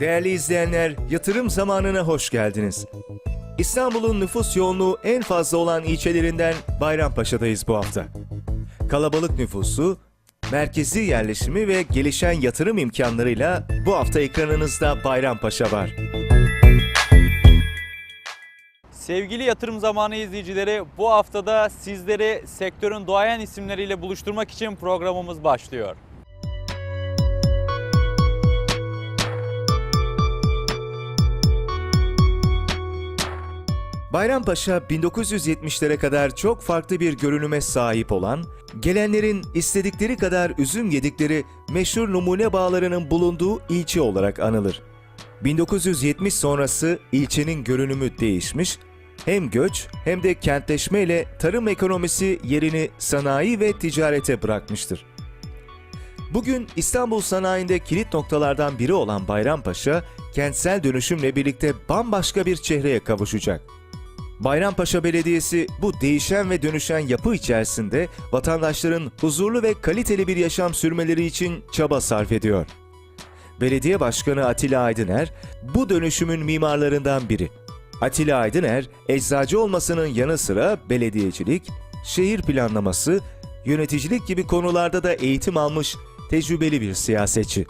Değerli izleyenler, yatırım zamanına hoş geldiniz. İstanbul'un nüfus yoğunluğu en fazla olan ilçelerinden Bayrampaşa'dayız bu hafta. Kalabalık nüfusu, merkezi yerleşimi ve gelişen yatırım imkanlarıyla bu hafta ekranınızda Bayrampaşa var. Sevgili yatırım zamanı izleyicileri bu haftada sizleri sektörün doğayan isimleriyle buluşturmak için programımız başlıyor. Bayrampaşa 1970'lere kadar çok farklı bir görünüme sahip olan, gelenlerin istedikleri kadar üzüm yedikleri meşhur numune bağlarının bulunduğu ilçe olarak anılır. 1970 sonrası ilçenin görünümü değişmiş, hem göç hem de kentleşmeyle tarım ekonomisi yerini sanayi ve ticarete bırakmıştır. Bugün İstanbul sanayinde kilit noktalardan biri olan Bayrampaşa, kentsel dönüşümle birlikte bambaşka bir çehreye kavuşacak. Bayrampaşa Belediyesi bu değişen ve dönüşen yapı içerisinde vatandaşların huzurlu ve kaliteli bir yaşam sürmeleri için çaba sarf ediyor. Belediye Başkanı Atilla Aydıner bu dönüşümün mimarlarından biri. Atilla Aydıner, eczacı olmasının yanı sıra belediyecilik, şehir planlaması, yöneticilik gibi konularda da eğitim almış tecrübeli bir siyasetçi.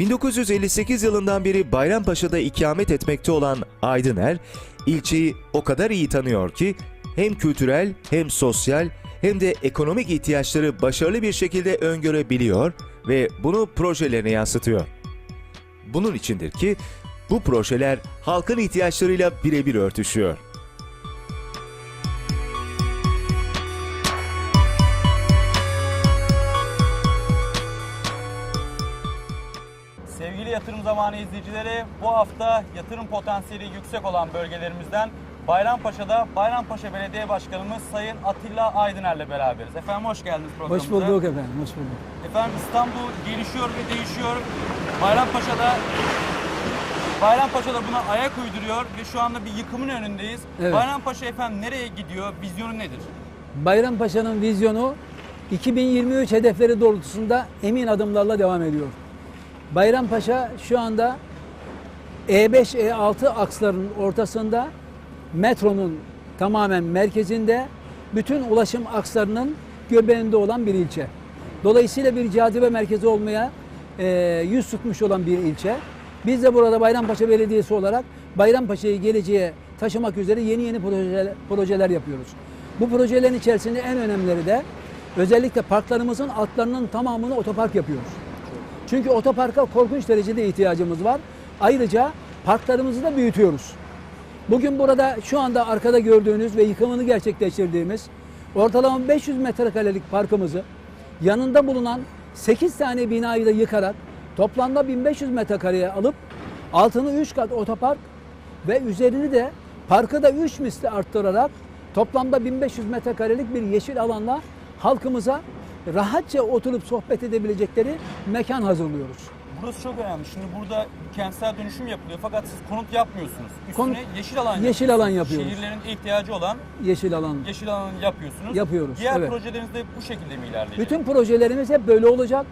1958 yılından beri Bayrampaşa'da ikamet etmekte olan Aydıner, ilçeyi o kadar iyi tanıyor ki hem kültürel hem sosyal hem de ekonomik ihtiyaçları başarılı bir şekilde öngörebiliyor ve bunu projelerine yansıtıyor. Bunun içindir ki bu projeler halkın ihtiyaçlarıyla birebir örtüşüyor. Zamanı izleyicileri bu hafta yatırım potansiyeli yüksek olan bölgelerimizden Bayrampaşa'da Bayrampaşa Belediye Başkanımız Sayın Atilla Aydıner'le beraberiz. Efendim hoş geldiniz programımıza. Hoş bulduk efendim, hoş bulduk. Efendim İstanbul gelişiyor ve değişiyor. Bayrampaşa'da Bayrampaşa'da buna ayak uyduruyor ve şu anda bir yıkımın önündeyiz. Evet. Bayrampaşa efendim nereye gidiyor? Vizyonu nedir? Bayrampaşa'nın vizyonu 2023 hedefleri doğrultusunda emin adımlarla devam ediyor. Bayrampaşa şu anda E5, E6 akslarının ortasında, metronun tamamen merkezinde, bütün ulaşım akslarının göbeğinde olan bir ilçe. Dolayısıyla bir cazibe merkezi olmaya e, yüz tutmuş olan bir ilçe. Biz de burada Bayrampaşa Belediyesi olarak Bayrampaşa'yı geleceğe taşımak üzere yeni yeni projeler, projeler yapıyoruz. Bu projelerin içerisinde en önemlileri de özellikle parklarımızın altlarının tamamını otopark yapıyoruz. Çünkü otoparka korkunç derecede ihtiyacımız var. Ayrıca parklarımızı da büyütüyoruz. Bugün burada şu anda arkada gördüğünüz ve yıkımını gerçekleştirdiğimiz ortalama 500 metrekarelik parkımızı yanında bulunan 8 tane binayı da yıkarak toplamda 1500 metrekareye alıp altını 3 kat otopark ve üzerini de parkı da 3 misli arttırarak toplamda 1500 metrekarelik bir yeşil alanla halkımıza rahatça oturup sohbet edebilecekleri mekan hazırlıyoruz. Burası çok önemli. Şimdi burada kentsel dönüşüm yapılıyor fakat siz konut yapmıyorsunuz. Üstüne Konut- yeşil alan yeşil yapıyorsunuz. alan yapıyoruz. Şehirlerin ihtiyacı olan Yeşil alan. yeşil alanı yapıyorsunuz. Yapıyoruz, Diğer evet. projeleriniz de bu şekilde mi ilerleyecek? Bütün projelerimiz hep böyle olacak.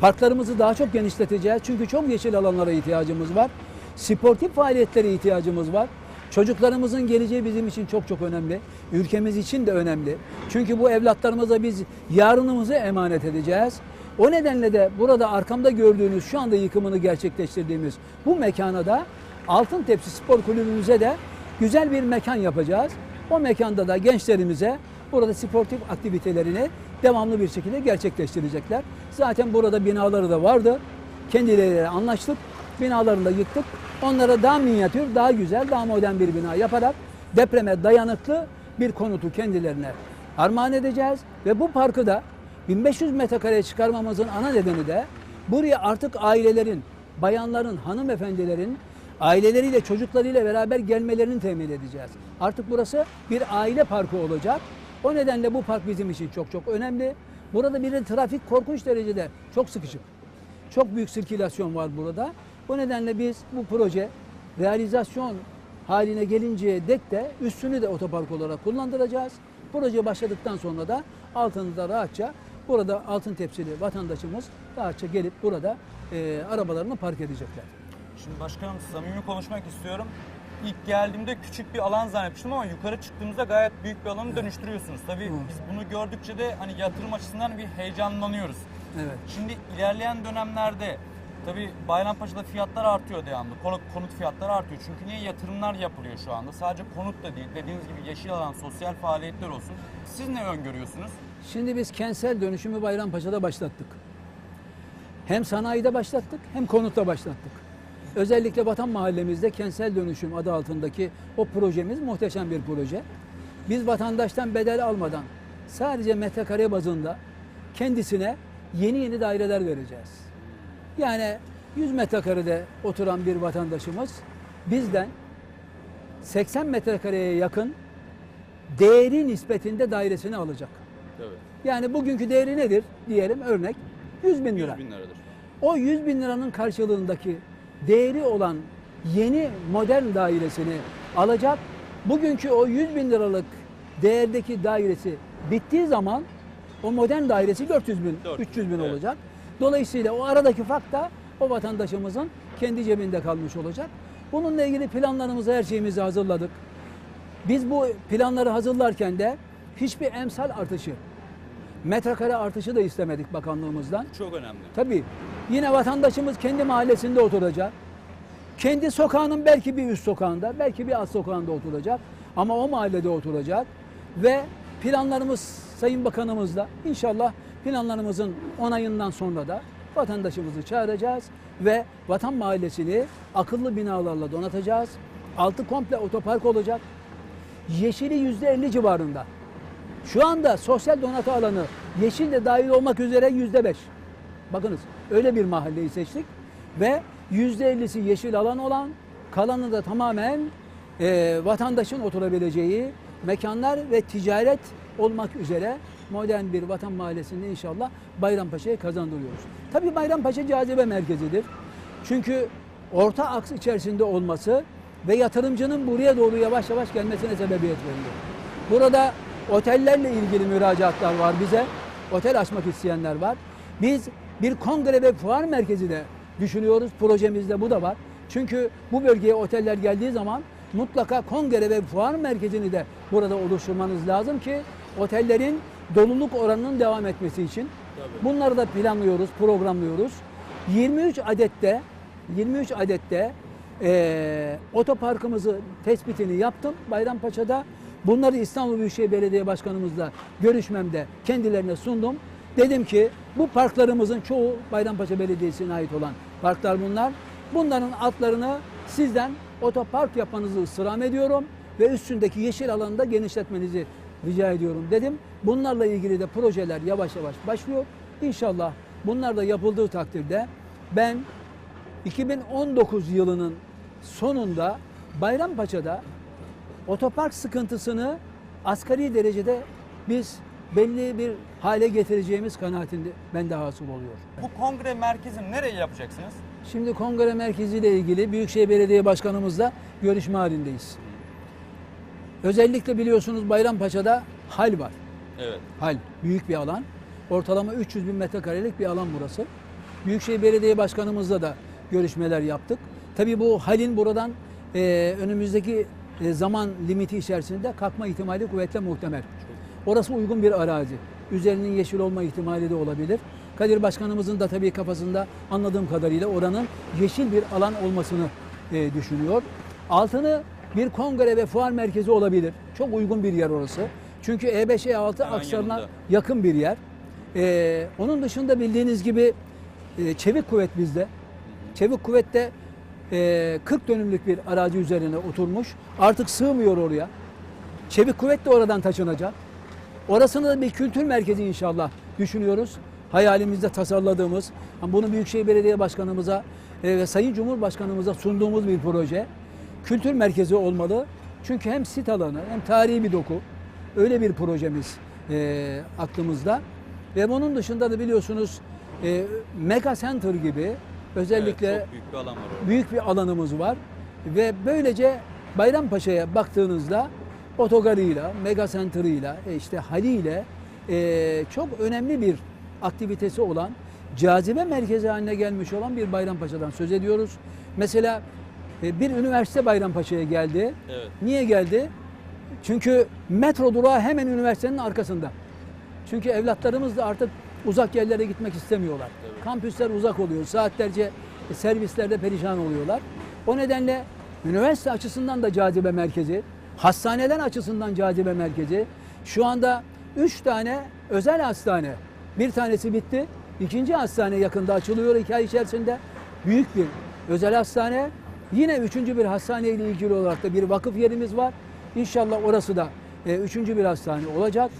Parklarımızı daha çok genişleteceğiz. Çünkü çok yeşil alanlara ihtiyacımız var. Sportif faaliyetlere ihtiyacımız var. Çocuklarımızın geleceği bizim için çok çok önemli. Ülkemiz için de önemli. Çünkü bu evlatlarımıza biz yarınımızı emanet edeceğiz. O nedenle de burada arkamda gördüğünüz şu anda yıkımını gerçekleştirdiğimiz bu mekana da Altın Tepsi Spor Kulübümüze de güzel bir mekan yapacağız. O mekanda da gençlerimize burada sportif aktivitelerini devamlı bir şekilde gerçekleştirecekler. Zaten burada binaları da vardı. Kendileriyle anlaştık. Binalarını da yıktık. Onlara daha minyatür, daha güzel, daha modern bir bina yaparak depreme dayanıklı bir konutu kendilerine armağan edeceğiz. Ve bu parkı da 1500 metrekareye çıkarmamızın ana nedeni de buraya artık ailelerin, bayanların, hanımefendilerin Aileleriyle, çocuklarıyla beraber gelmelerini temin edeceğiz. Artık burası bir aile parkı olacak. O nedenle bu park bizim için çok çok önemli. Burada bir de trafik korkunç derecede çok sıkışık. Çok büyük sirkülasyon var burada. Bu nedenle biz bu proje realizasyon haline gelinceye dek de üstünü de otopark olarak kullandıracağız. Proje başladıktan sonra da altını da rahatça burada altın tepsili vatandaşımız rahatça gelip burada e, arabalarını park edecekler. Şimdi başkanım samimi konuşmak istiyorum. İlk geldiğimde küçük bir alan zannetmiştim ama yukarı çıktığımızda gayet büyük bir alanı dönüştürüyorsunuz. Tabii biz bunu gördükçe de hani yatırım açısından bir heyecanlanıyoruz. Evet. Şimdi ilerleyen dönemlerde tabii Bayrampaşa'da fiyatlar artıyor devamlı. Konut, konut fiyatları artıyor. Çünkü niye yatırımlar yapılıyor şu anda? Sadece konut da değil. Dediğiniz gibi yeşil alan, sosyal faaliyetler olsun. Siz ne öngörüyorsunuz? Şimdi biz kentsel dönüşümü Bayrampaşa'da başlattık. Hem sanayide başlattık hem konutta başlattık. Özellikle Vatan Mahallemizde kentsel dönüşüm adı altındaki o projemiz muhteşem bir proje. Biz vatandaştan bedel almadan sadece metrekare bazında kendisine yeni yeni daireler vereceğiz. Yani 100 metrekarede oturan bir vatandaşımız bizden 80 metrekareye yakın değeri nispetinde dairesini alacak. Evet. Yani bugünkü değeri nedir diyelim örnek 100 bin lira. bin liradır. O 100 bin liranın karşılığındaki değeri olan yeni modern dairesini alacak. Bugünkü o 100 bin liralık değerdeki dairesi bittiği zaman o modern dairesi 400 bin, 400, 300 bin evet. olacak. Dolayısıyla o aradaki fark da o vatandaşımızın kendi cebinde kalmış olacak. Bununla ilgili planlarımızı, her şeyimizi hazırladık. Biz bu planları hazırlarken de hiçbir emsal artışı, metrekare artışı da istemedik bakanlığımızdan. Çok önemli. Tabii yine vatandaşımız kendi mahallesinde oturacak. Kendi sokağının belki bir üst sokağında, belki bir alt sokağında oturacak. Ama o mahallede oturacak. Ve planlarımız Sayın Bakanımızla inşallah planlarımızın onayından sonra da vatandaşımızı çağıracağız. Ve Vatan Mahallesi'ni akıllı binalarla donatacağız. Altı komple otopark olacak. Yeşili yüzde elli civarında. Şu anda sosyal donatı alanı yeşil de dahil olmak üzere yüzde beş. Bakınız öyle bir mahalleyi seçtik ve yüzde ellisi yeşil alan olan kalanı da tamamen e, vatandaşın oturabileceği mekanlar ve ticaret olmak üzere modern bir vatan mahallesini inşallah Bayrampaşa'ya kazandırıyoruz. Tabii Bayrampaşa cazibe merkezidir. Çünkü orta aks içerisinde olması ve yatırımcının buraya doğru yavaş yavaş gelmesine sebebiyet veriyor. Burada otellerle ilgili müracaatlar var bize. Otel açmak isteyenler var. Biz bir kongre ve fuar merkezi de düşünüyoruz. Projemizde bu da var. Çünkü bu bölgeye oteller geldiği zaman mutlaka kongre ve fuar merkezini de burada oluşturmanız lazım ki otellerin doluluk oranının devam etmesi için. Bunları da planlıyoruz, programlıyoruz. 23 adette 23 adette eee otoparkımızı tespitini yaptım Bayrampaşa'da. Bunları İstanbul Büyükşehir Belediye Başkanımızla görüşmemde kendilerine sundum. Dedim ki bu parklarımızın çoğu Bayrampaşa Belediyesi'ne ait olan parklar bunlar. Bunların altlarını sizden otopark yapmanızı ısrar ediyorum ve üstündeki yeşil alanı da genişletmenizi rica ediyorum dedim. Bunlarla ilgili de projeler yavaş yavaş başlıyor. İnşallah bunlar da yapıldığı takdirde ben 2019 yılının sonunda Bayrampaşa'da otopark sıkıntısını asgari derecede biz belli bir hale getireceğimiz kanaatinde bende hasıl oluyor. Bu kongre merkezini nereye yapacaksınız? Şimdi kongre merkezi ile ilgili Büyükşehir Belediye Başkanımızla görüşme halindeyiz. Özellikle biliyorsunuz Bayrampaşa'da hal var. Evet. Hal büyük bir alan. Ortalama 300 bin metrekarelik bir alan burası. Büyükşehir Belediye Başkanımızla da görüşmeler yaptık. Tabii bu halin buradan e, önümüzdeki e, zaman limiti içerisinde kalkma ihtimali kuvvetle muhtemel. Orası uygun bir arazi. Üzerinin yeşil olma ihtimali de olabilir. Kadir Başkanımızın da tabii kafasında anladığım kadarıyla oranın yeşil bir alan olmasını e, düşünüyor. Altını bir kongre ve fuar merkezi olabilir. Çok uygun bir yer orası. Çünkü E E5, E6 Hemen yanında. yakın bir yer. Ee, onun dışında bildiğiniz gibi e, çevik kuvvet bizde. Çevik kuvvette e, 40 dönümlük bir arazi üzerine oturmuş. Artık sığmıyor oraya. Çevik kuvvet de oradan taşınacak. Orasını da bir kültür merkezi inşallah düşünüyoruz. Hayalimizde tasarladığımız, bunu Büyükşehir Belediye Başkanımıza e, ve Sayın Cumhurbaşkanımıza sunduğumuz bir proje. Kültür merkezi olmalı. Çünkü hem sit alanı hem tarihi bir doku. Öyle bir projemiz e, aklımızda. Ve bunun dışında da biliyorsunuz e, Mega Center gibi özellikle Evet, büyük bir alan var orada. büyük bir alanımız var. Ve böylece Bayrampaşa'ya baktığınızda otogarıyla, mega center'ıyla, e, işte haliyle e, çok önemli bir aktivitesi olan, cazibe merkezi haline gelmiş olan bir Bayrampaşa'dan söz ediyoruz. Mesela bir üniversite Bayrampaşa'ya geldi. Evet. Niye geldi? Çünkü metro durağı hemen üniversitenin arkasında. Çünkü evlatlarımız da artık uzak yerlere gitmek istemiyorlar. Tabii. Kampüsler uzak oluyor. Saatlerce servislerde perişan oluyorlar. O nedenle üniversite açısından da cazibe merkezi, hastaneler açısından cazibe merkezi. Şu anda 3 tane özel hastane. Bir tanesi bitti. İkinci hastane yakında açılıyor iki ay içerisinde. Büyük bir özel hastane. Yine üçüncü bir hastane ile ilgili olarak da bir vakıf yerimiz var. İnşallah orası da e, üçüncü bir hastane olacak.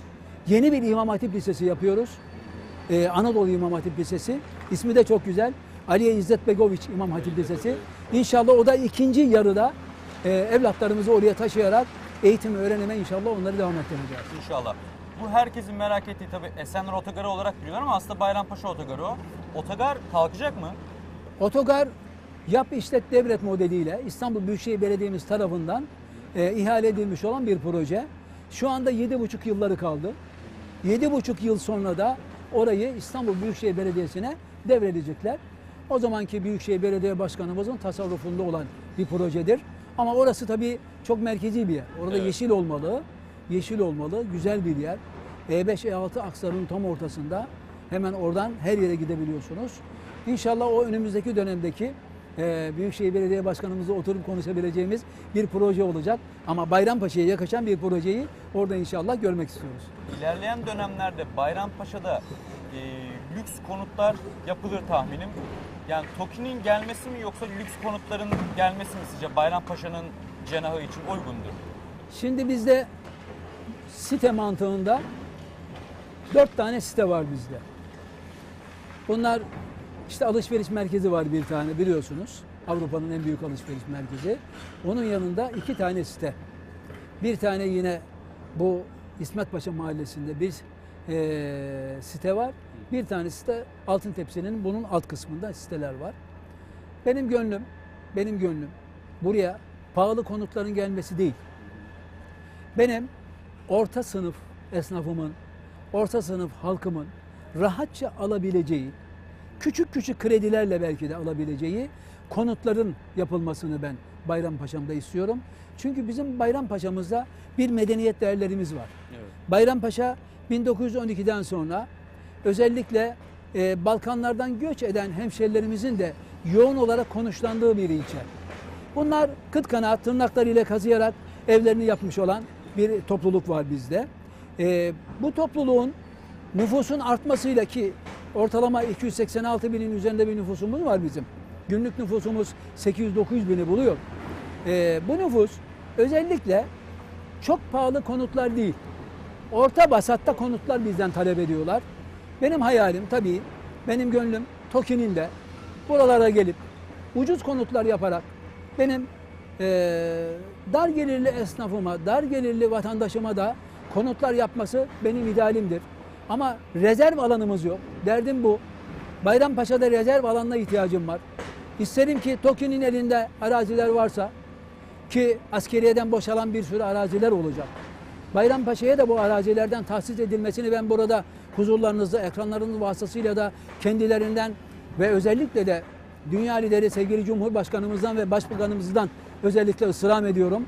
Yeni bir İmam Hatip Lisesi yapıyoruz. Ee, Anadolu İmam Hatip Lisesi. İsmi de çok güzel. Aliye İzzet Begoviç İmam Hatip Lisesi. İnşallah o da ikinci yarıda e, evlatlarımızı oraya taşıyarak eğitim öğrenime inşallah onları devam ettireceğiz. İnşallah. Bu herkesin merak ettiği tabii Esenler Otogarı olarak biliyorlar ama aslında Bayrampaşa Otogarı o. Otogar kalkacak mı? Otogar yap işlet devlet modeliyle İstanbul Büyükşehir Belediye'miz tarafından e, ihale edilmiş olan bir proje. Şu anda 7,5 yılları kaldı. 7,5 yıl sonra da orayı İstanbul Büyükşehir Belediyesi'ne devredecekler. O zamanki Büyükşehir Belediye Başkanımızın tasarrufunda olan bir projedir. Ama orası tabii çok merkezi bir yer. Orada Evet. yeşil olmalı, yeşil olmalı, güzel bir yer. E E5, E6 aksarının tam ortasında. Hemen oradan her yere gidebiliyorsunuz. İnşallah o önümüzdeki dönemdeki e, Büyükşehir Belediye Başkanımızla oturup konuşabileceğimiz bir proje olacak. Ama Bayrampaşa'ya yakışan bir projeyi orada inşallah görmek istiyoruz. İlerleyen dönemlerde Bayrampaşa'da e, lüks konutlar yapılır tahminim. Yani TOKİ'nin gelmesi mi yoksa lüks konutların gelmesi mi sizce Bayrampaşa'nın cenahı için uygundur? Şimdi bizde site mantığında dört tane site var bizde. Bunlar işte alışveriş merkezi var bir tane biliyorsunuz. Avrupa'nın en büyük alışveriş merkezi. Onun yanında iki tane site. Bir tane yine bu İsmetpaşa mahallesinde bir eee, site var. Bir tanesi de Altın Tepsi'nin bunun alt kısmında siteler var. Benim gönlüm, benim gönlüm buraya pahalı konutların gelmesi değil. Benim orta sınıf esnafımın, orta sınıf halkımın rahatça alabileceği, küçük küçük kredilerle belki de alabileceği konutların yapılmasını ben Bayrampaşa'mda istiyorum. Çünkü bizim Bayrampaşa'mızda bir medeniyet değerlerimiz var. Evet. Bayrampaşa 1912'den sonra özellikle e, Balkanlardan göç eden hemşerilerimizin de yoğun olarak konuşlandığı bir ilçe. Bunlar kıt kanaat tırnaklarıyla kazıyarak evlerini yapmış olan bir topluluk var bizde. E, bu topluluğun nüfusun artmasıyla ki ortalama 286 binin üzerinde bir nüfusumuz var bizim. Günlük nüfusumuz 800-900 bini buluyor. E, bu nüfus özellikle çok pahalı konutlar değil, orta basatta konutlar bizden talep ediyorlar. Benim hayalim tabii, benim gönlüm TOKİ'nin de buralara gelip ucuz konutlar yaparak benim eee, dar gelirli esnafıma, dar gelirli vatandaşıma da konutlar yapması benim idealimdir. Ama rezerv alanımız yok. Derdim bu. Bayrampaşa'da rezerv alanına ihtiyacım var. İsterim ki TOKİ'nin elinde araziler varsa ki askeriyeden boşalan bir sürü araziler olacak. Bayrampaşa'ya da bu arazilerden tahsis edilmesini ben burada huzurlarınızda, ekranlarınız vasıtasıyla da kendilerinden ve özellikle de dünya lideri sevgili Cumhurbaşkanımızdan ve Başbakanımızdan özellikle ısrar ediyorum.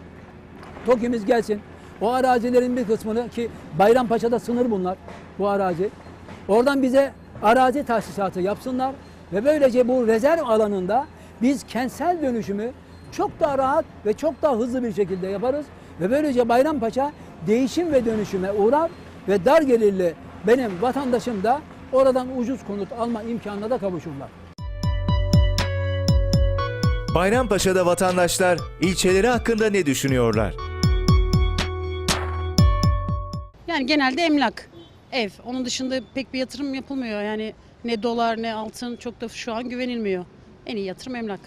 TOKİ'miz gelsin. O arazilerin bir kısmını ki Bayrampaşa'da sınır bunlar, bu arazi. Oradan bize arazi tahsisatı yapsınlar ve böylece bu rezerv alanında biz kentsel dönüşümü çok daha rahat ve çok daha hızlı bir şekilde yaparız. Ve böylece Bayrampaşa değişim ve dönüşüme uğrar ve dar gelirli benim vatandaşım da oradan ucuz konut alma imkanına da kavuşurlar. Bayrampaşa'da vatandaşlar ilçeleri hakkında ne düşünüyorlar? Yani genelde emlak, ev. Onun dışında pek bir yatırım yapılmıyor. Yani ne dolar ne altın çok da şu an güvenilmiyor. En iyi yatırım emlak.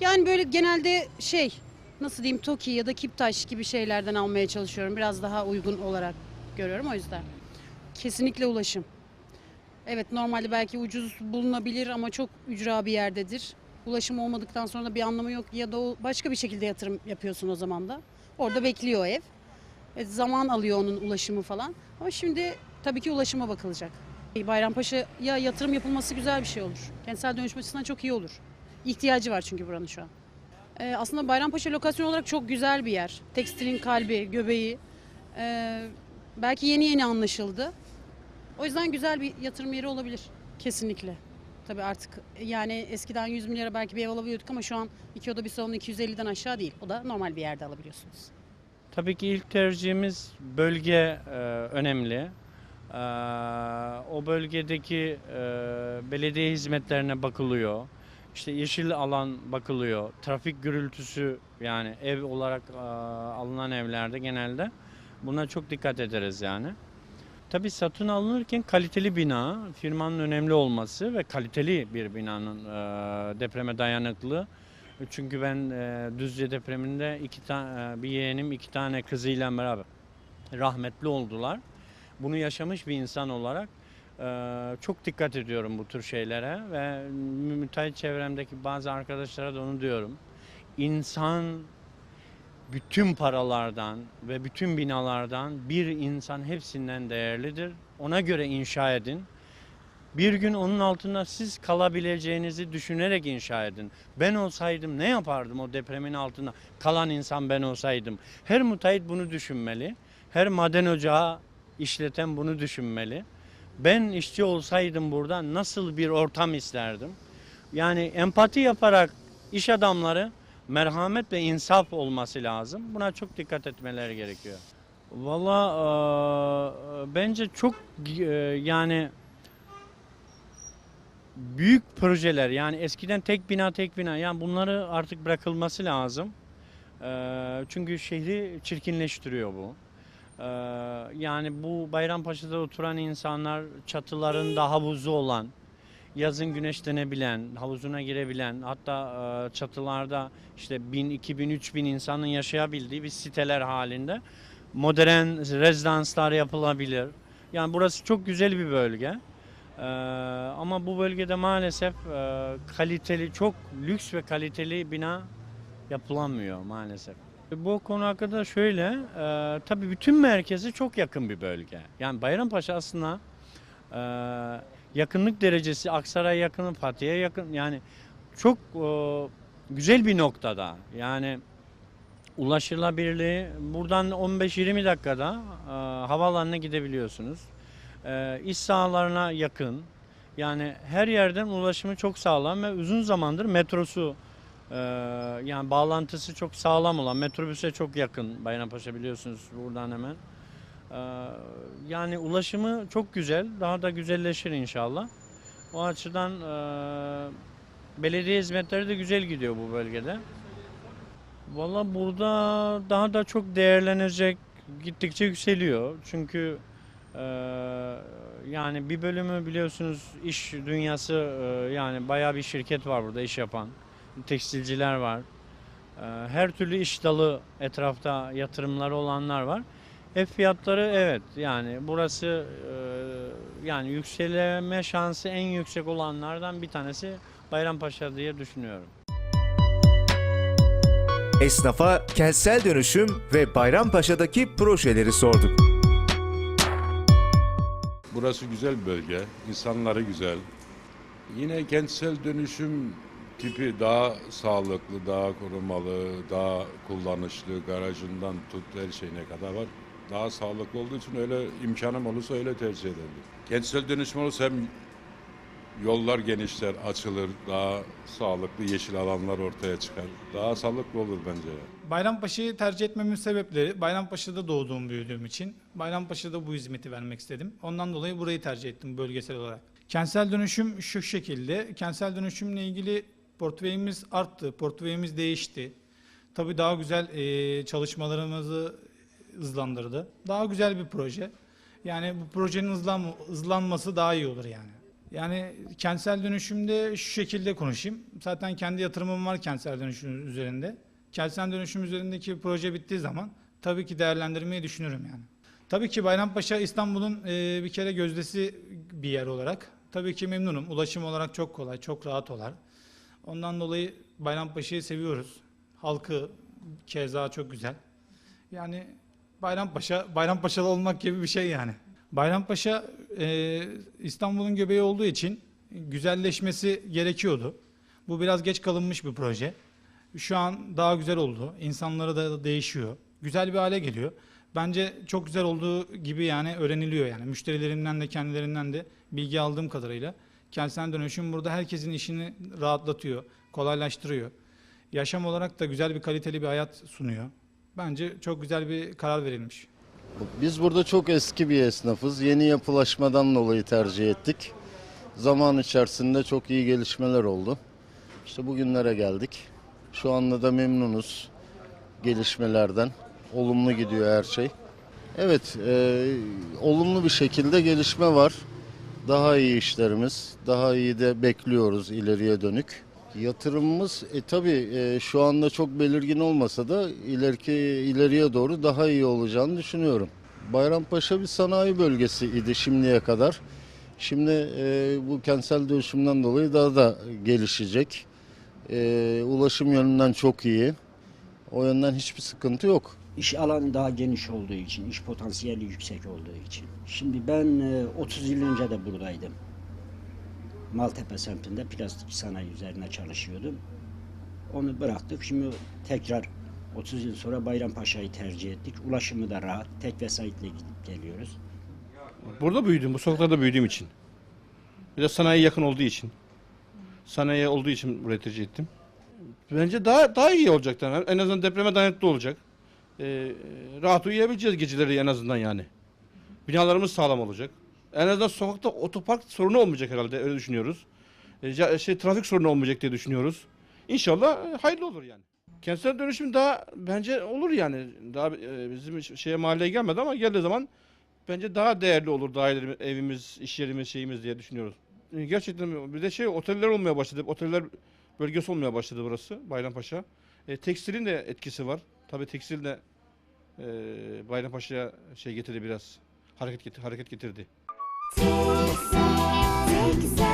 Yani böyle genelde şey nasıl diyeyim TOKİ ya da Kiptaş gibi şeylerden almaya çalışıyorum. Biraz daha uygun olarak görüyorum o yüzden. Kesinlikle ulaşım. Evet normalde belki ucuz bulunabilir ama çok ücra bir yerdedir. Ulaşım olmadıktan sonra da bir anlamı yok ya da o başka bir şekilde yatırım yapıyorsun o zaman da. Orada bekliyor ev. Evet, zaman alıyor onun ulaşımı falan. Ama şimdi tabii ki ulaşıma bakılacak. Bayrampaşa'ya yatırım yapılması güzel bir şey olur. Kentsel dönüşüm açısından çok iyi olur. İhtiyacı var çünkü buranın şu an. Ee, aslında Bayrampaşa lokasyon olarak çok güzel bir yer. Tekstilin kalbi, göbeği. Ee, belki yeni yeni anlaşıldı. O yüzden güzel bir yatırım yeri olabilir. Kesinlikle. Tabii artık yani eskiden 100 milyara belki bir ev alabiliyorduk ama şu an iki oda bir salon 250'den aşağı değil. O da normal bir yerde alabiliyorsunuz. Tabii ki ilk tercihimiz bölge e, önemli. E, o bölgedeki e, belediye hizmetlerine bakılıyor. İşte yeşil alan bakılıyor. Trafik gürültüsü yani ev olarak e, alınan evlerde genelde buna çok dikkat ederiz yani. Tabii satın alınırken kaliteli bina, firmanın önemli olması ve kaliteli bir binanın e, depreme dayanıklı. Çünkü ben Düzce depreminde iki tane bir yeğenim iki tane kızıyla beraber rahmetli oldular. Bunu yaşamış bir insan olarak çok dikkat ediyorum bu tür şeylere ve müteahhit çevremdeki bazı arkadaşlara da onu diyorum. İnsan bütün paralardan ve bütün binalardan bir insan hepsinden değerlidir. Ona göre inşa edin. Bir gün onun altında siz kalabileceğinizi düşünerek inşa edin. Ben olsaydım ne yapardım o depremin altında? Kalan insan ben olsaydım. Her müteahhit bunu düşünmeli. Her maden ocağı işleten bunu düşünmeli. Ben işçi olsaydım burada nasıl bir ortam isterdim? Yani empati yaparak iş adamları merhamet ve insaf olması lazım. Buna çok dikkat etmeleri gerekiyor. Valla eee, bence çok eee, yani büyük projeler yani eskiden tek bina tek bina yani bunları artık bırakılması lazım. Eee, çünkü şehri çirkinleştiriyor bu. Eee, yani bu Bayrampaşa'da oturan insanlar çatılarında havuzu olan, yazın güneşlenebilen, havuzuna girebilen, hatta e, çatılarda işte 1000, 2000, 3000 insanın yaşayabildiği bir siteler halinde modern rezidanslar yapılabilir. Yani burası çok güzel bir bölge. Ee, ama bu bölgede maalesef e, kaliteli, çok lüks ve kaliteli bina yapılamıyor maalesef. Bu konu hakkında şöyle, e, tabii bütün merkezi çok yakın bir bölge. Yani Bayrampaşa aslında e, yakınlık derecesi Aksaray'a yakın, Fatih'e yakın yani çok e, güzel bir noktada. Yani ulaşılabilirliği buradan 15-20 dakikada e, havaalanına gidebiliyorsunuz. E, iş sahalarına yakın. Yani her yerden ulaşımı çok sağlam ve uzun zamandır metrosu e, yani bağlantısı çok sağlam olan metrobüse çok yakın Bayrampaşa biliyorsunuz buradan hemen. Ee, Yani ulaşımı çok güzel, daha da güzelleşir inşallah. O açıdan e, belediye hizmetleri de güzel gidiyor bu bölgede. Valla burada daha da çok değerlenecek, gittikçe yükseliyor. Çünkü e, yani bir bölümü biliyorsunuz iş dünyası e, yani bayağı bir şirket var burada iş yapan. Tekstilciler var. E, Her türlü iş dalı etrafta yatırımları olanlar var. Ev fiyatları evet yani burası e, yani yükselme şansı en yüksek olanlardan bir tanesi Bayrampaşa diye düşünüyorum. Esnafa kentsel dönüşüm ve Bayrampaşa'daki projeleri sorduk. Burası güzel bir bölge, insanları güzel. Yine kentsel dönüşüm tipi daha sağlıklı, daha korumalı, daha kullanışlı, garajından tut her şeyine kadar var. Daha sağlıklı olduğu için öyle imkanım olursa öyle tercih ederim. Kentsel dönüşüm olursa hem yollar genişler, açılır, daha sağlıklı yeşil alanlar ortaya çıkar. Daha sağlıklı olur bence. Bayrampaşa'yı tercih etmemin sebepleri Bayrampaşa'da doğduğum büyüdüğüm için Bayrampaşa'da bu hizmeti vermek istedim. Ondan dolayı burayı tercih ettim bölgesel olarak. Kentsel dönüşüm şu şekilde. Kentsel dönüşümle ilgili portföyümüz arttı, portföyümüz değişti. Tabii daha güzel eee, çalışmalarımızı hızlandırdı. Daha güzel bir proje. Yani bu projenin hızlan, hızlanması daha iyi olur yani. Yani kentsel dönüşümde şu şekilde konuşayım. Zaten kendi yatırımım var kentsel dönüşüm üzerinde. Kentsel dönüşüm üzerindeki proje bittiği zaman tabii ki değerlendirmeyi düşünürüm yani. Tabii ki Bayrampaşa İstanbul'un e, bir kere gözdesi bir yer olarak. Tabii ki memnunum. Ulaşım olarak çok kolay, çok rahat olar. Ondan dolayı Bayrampaşa'yı seviyoruz. Halkı keza çok güzel. Yani Bayrampaşa, Bayrampaşalı olmak gibi bir şey yani. Bayrampaşa e, İstanbul'un göbeği olduğu için güzelleşmesi gerekiyordu. Bu biraz geç kalınmış bir proje. Şu an daha güzel oldu. İnsanları da değişiyor. Güzel bir hale geliyor. Bence çok güzel olduğu gibi yani öğreniliyor yani. Müşterilerimden de kendilerinden de bilgi aldığım kadarıyla. Kentsel dönüşüm burada herkesin işini rahatlatıyor, kolaylaştırıyor. Yaşam olarak da güzel bir kaliteli bir hayat sunuyor. Bence çok güzel bir karar verilmiş. Biz burada çok eski bir esnafız. Yeni yapılaşmadan dolayı tercih ettik. Zaman içerisinde çok iyi gelişmeler oldu. İşte bugünlere geldik. Şu anda da memnunuz gelişmelerden. Olumlu gidiyor her şey. Evet, e, olumlu bir şekilde gelişme var. Daha iyi işlerimiz, daha iyi de bekliyoruz ileriye dönük. Yatırımımız e, tabii e, şu anda çok belirgin olmasa da ileriki ileriye doğru daha iyi olacağını düşünüyorum. Bayrampaşa bir sanayi bölgesi idi şimdiye kadar. Şimdi e, bu kentsel dönüşümden dolayı daha da gelişecek. E, ulaşım yönünden çok iyi. O yönden hiçbir sıkıntı yok. İş alanı daha geniş olduğu için, iş potansiyeli yüksek olduğu için. Şimdi ben e, 30 yıl önce de buradaydım. Maltepe semtinde plastik sanayi üzerine çalışıyordum. Onu bıraktık. Şimdi tekrar 30 yıl sonra Bayrampaşa'yı tercih ettik. Ulaşımı da rahat. Tek vesayetle gidip geliyoruz. Burada büyüdüm, bu sokaklarda büyüdüğüm için. Bir de sanayi yakın olduğu için. Sanayi olduğu için burayı tercih ettim. Bence daha daha iyi olacak. En azından depreme dayanıklı olacak. Ee, rahat uyuyabileceğiz geceleri en azından yani. Binalarımız sağlam olacak. En azından sokakta otopark sorunu olmayacak herhalde öyle düşünüyoruz. Ca- şey trafik sorunu olmayacak diye düşünüyoruz. İnşallah e, hayırlı olur yani. Kentsel dönüşüm daha bence olur yani. Daha e, bizim şeye mahalleye gelmedi ama geldiği zaman bence daha değerli olur dairelerimiz, evimiz, iş yerimiz, şeyimiz diye düşünüyoruz. E, Gerçekten bir de şey oteller olmaya başladı. Oteller bölgesi olmaya başladı burası Bayrampaşa. E, tekstilin de etkisi var. Tabii tekstil de e, Bayrampaşa'ya şey getirdi biraz. Hareket getir, hareket getirdi. Tek sen,